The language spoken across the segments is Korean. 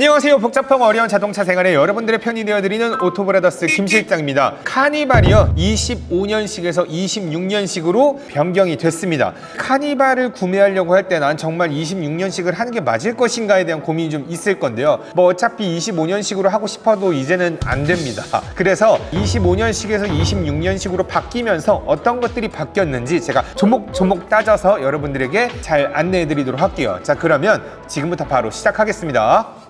안녕하세요. 복잡하고 어려운 자동차 생활에 여러분들의 편이 되어드리는 오토브라더스 김 실장입니다. 카니발이요. 25년식에서 26년식으로 변경이 됐습니다. 카니발을 구매하려고 할 때 난 정말 26년식을 하는 게 맞을 것인가에 대한 고민이 좀 있을 건데요. 뭐 어차피 25년식으로 하고 싶어도 이제는 안 됩니다. 그래서 25년식에서 26년식으로 바뀌면서 어떤 것들이 바뀌었는지 제가 조목조목 따져서 여러분들에게 잘 안내해 드리도록 할게요. 자, 그러면 지금부터 바로 시작하겠습니다.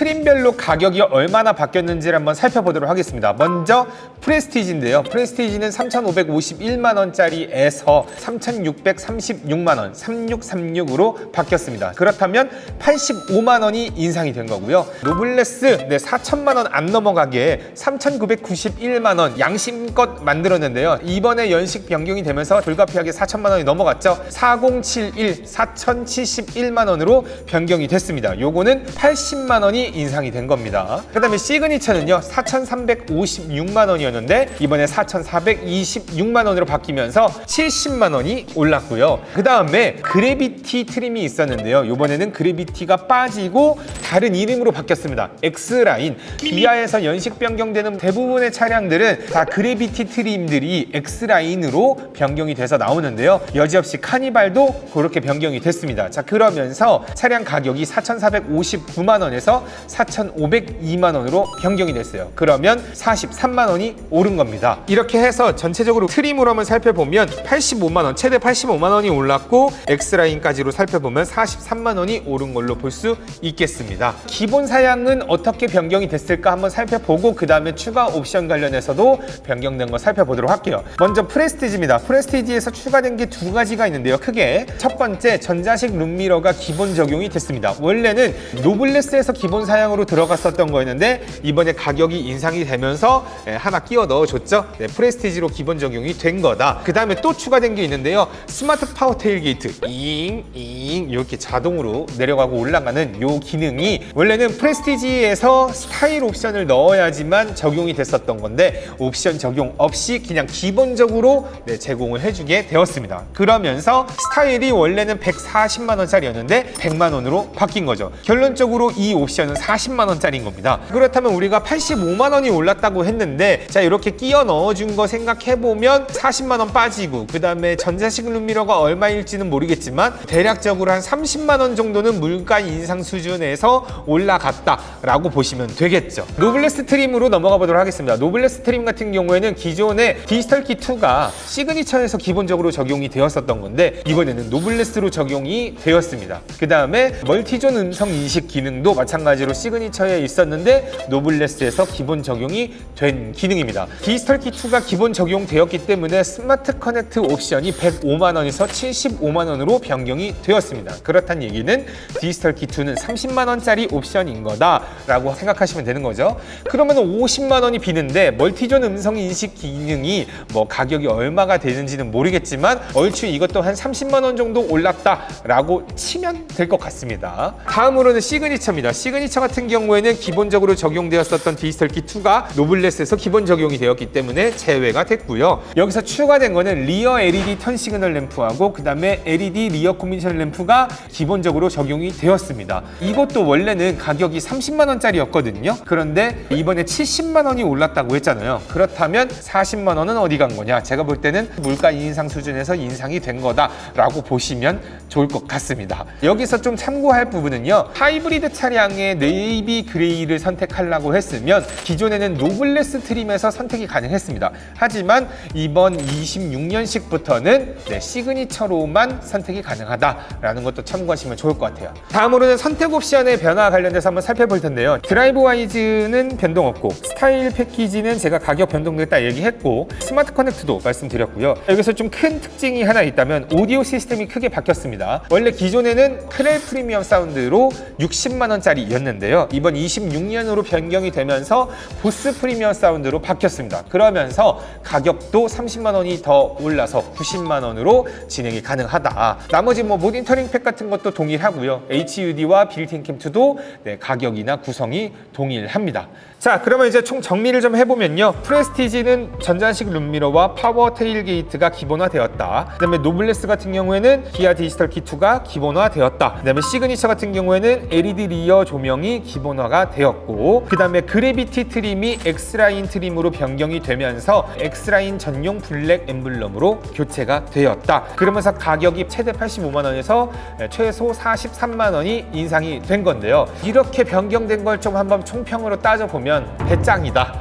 트림별로 가격이 얼마나 바뀌었는지를 한번 살펴보도록 하겠습니다. 먼저 프레스티지인데요. 프레스티지는 3,551만 원짜리에서 3,636만 원, 3636으로 바뀌었습니다. 그렇다면 85만 원이 인상이 된 거고요. 노블레스 네, 4천만 원 안 넘어가게 3,991만 원 양심껏 만들었는데요. 이번에 연식 변경이 되면서 불가피하게 4천만 원이 넘어갔죠. 4071 4,071만 원으로 변경이 됐습니다. 요거는 80만 원이 인상이 된 겁니다. 그다음에 시그니처는요. 4,356만 원이었는데 이번에 4,426만 원으로 바뀌면서 70만 원이 올랐고요. 그다음에 그래비티 트림이 있었는데요. 이번에는 그래비티가 빠지고 다른 이름으로 바뀌었습니다. X라인. 기아에서 연식 변경되는 대부분의 차량들은 다 그래비티 트림들이 X라인으로 변경이 돼서 나오는데요. 여지없이 카니발도 그렇게 변경이 됐습니다. 자, 그러면서 차량 가격이 4,459만 원에서 4,502만 원으로 변경이 됐어요. 그러면 43만 원이 오른 겁니다. 이렇게 해서 전체적으로 트림으로 한번 살펴보면 85만 원, 최대 85만 원이 올랐고 X라인까지로 살펴보면 43만 원이 오른 걸로 볼 수 있겠습니다. 기본 사양은 어떻게 변경이 됐을까 한번 살펴보고 그 다음에 추가 옵션 관련해서도 변경된 거 살펴보도록 할게요. 먼저 프레스티지입니다. 프레스티지에서 추가된 게 두 가지가 있는데요. 크게 첫 번째 전자식 룸미러가 기본 적용이 됐습니다. 원래는 노블레스에서 기본 사양으로 들어갔었던 거였는데 이번에 가격이 인상이 되면서 예, 하나 끼워 넣어줬죠. 네, 프레스티지로 기본 적용이 된 거다. 그 다음에 또 추가된 게 있는데요. 스마트 파워 테일게이트 잉 잉 이렇게 자동으로 내려가고 올라가는 요 기능이 원래는 프레스티지에서 스타일 옵션을 넣어야지만 적용이 됐었던 건데 옵션 적용 없이 그냥 기본적으로 네, 제공을 해주게 되었습니다. 그러면서 스타일이 원래는 140만 원짜리였는데 100만 원으로 바뀐 거죠. 결론적으로 이 옵션 은 40만 원짜리인 겁니다. 그렇다면 우리가 85만 원이 올랐다고 했는데 자 이렇게 끼워 넣어준 거 생각해 보면 40만 원 빠지고 그 다음에 전자식 룸미러가 얼마일지는 모르겠지만 대략적으로 한 30만 원 정도는 물가 인상 수준에서 올라갔다라고 보시면 되겠죠. 노블레스 트림으로 넘어가 보도록 하겠습니다. 노블레스 트림 같은 경우에는 기존에 디지털 키 2가 시그니처에서 기본적으로 적용이 되었었던 건데 이번에는 노블레스로 적용이 되었습니다. 그 다음에 멀티존 음성 인식 기능도 마찬가지 로 시그니처에 있었는데 노블레스에서 기본 적용이 된 기능입니다. 디지털 키 2가 기본 적용되었기 때문에 스마트 커넥트 옵션이 105만 원에서 75만 원으로 변경이 되었습니다. 그렇다는 얘기는 디지털 키 2는 30만 원짜리 옵션인 거다라고 생각하시면 되는 거죠. 그러면 50만 원이 비는데 멀티존 음성 인식 기능이 뭐 가격이 얼마가 되는지는 모르겠지만 얼추 이것도 한 30만 원 정도 올랐다라고 치면 될 것 같습니다. 다음으로는 시그니처입니다. 시그니처 같은 경우에는 기본적으로 적용되었었던 디지털 키 2가 노블레스에서 기본 적용이 되었기 때문에 제외가 됐고요. 여기서 추가된 거는 리어 LED 턴 시그널 램프하고 그 다음에 LED 리어 코미션 램프가 기본적으로 적용이 되었습니다. 이것도 원래는 가격이 30만 원짜리였거든요. 그런데 이번에 70만 원이 올랐다고 했잖아요. 그렇다면 40만 원은 어디 간 거냐? 제가 볼 때는 물가 인상 수준에서 인상이 된 거다라고 보시면 좋을 것 같습니다. 여기서 좀 참고할 부분은요. 하이브리드 차량의 네이비 그레이를 선택하려고 했으면 기존에는 노블레스 트림에서 선택이 가능했습니다. 하지만 이번 26년식부터는 네, 시그니처로만 선택이 가능하다라는 것도 참고하시면 좋을 것 같아요. 다음으로는 선택 옵션의 변화 관련돼서 한번 살펴볼 텐데요. 드라이브 와이즈는 변동 없고 스타일 패키지는 제가 가격 변동됐다 얘기했고 스마트 커넥트도 말씀드렸고요. 여기서 좀 큰 특징이 하나 있다면 오디오 시스템이 크게 바뀌었습니다. 원래 기존에는 크렐 프리미엄 사운드로 60만 원짜리였는데 했는데요. 이번 26년으로 변경이 되면서 보스 프리미엄 사운드로 바뀌었습니다. 그러면서 가격도 30만 원이 더 올라서 90만 원으로 진행이 가능하다. 나머지 뭐 모니터링 팩 같은 것도 동일하고요. HUD와 빌트인 캠2도 네, 가격이나 구성이 동일합니다. 자, 그러면 이제 총 정리를 좀 해보면요. 프레스티지는 전자식 룸미러와 파워 테일게이트가 기본화되었다. 그다음에 노블레스 같은 경우에는 기아 디지털 키2가 기본화되었다. 그다음에 시그니처 같은 경우에는 LED 리어 조명 이 기본화가 되었고, 그 다음에 그래비티 트림이 X라인 트림으로 변경이 되면서 X라인 전용 블랙 엠블럼으로 교체가 되었다. 그러면서 가격이 최대 85만 원에서 최소 43만 원이 인상이 된 건데요. 이렇게 변경된 걸 좀 한번 총평으로 따져보면 배짱이다.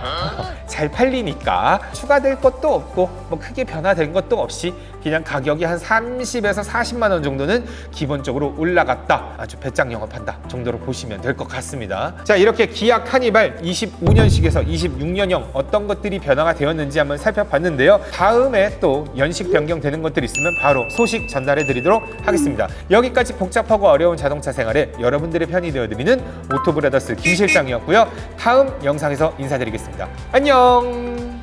잘 팔리니까 추가될 것도 없고 뭐 크게 변화된 것도 없이 그냥 가격이 한 30에서 40만 원 정도는 기본적으로 올라갔다. 아주 배짱 영업한다 정도로 보시면 될 것 같습니다. 자 이렇게 기아 카니발 25년식에서 26년형 어떤 것들이 변화가 되었는지 한번 살펴봤는데요. 다음에 또 연식 변경되는 것들이 있으면 바로 소식 전달해 드리도록 하겠습니다. 여기까지 복잡하고 어려운 자동차 생활에 여러분들의 편이 되어드리는 오토브라더스 김 실장이었고요. 다음 영상에서 인사드리겠습니다. 안녕.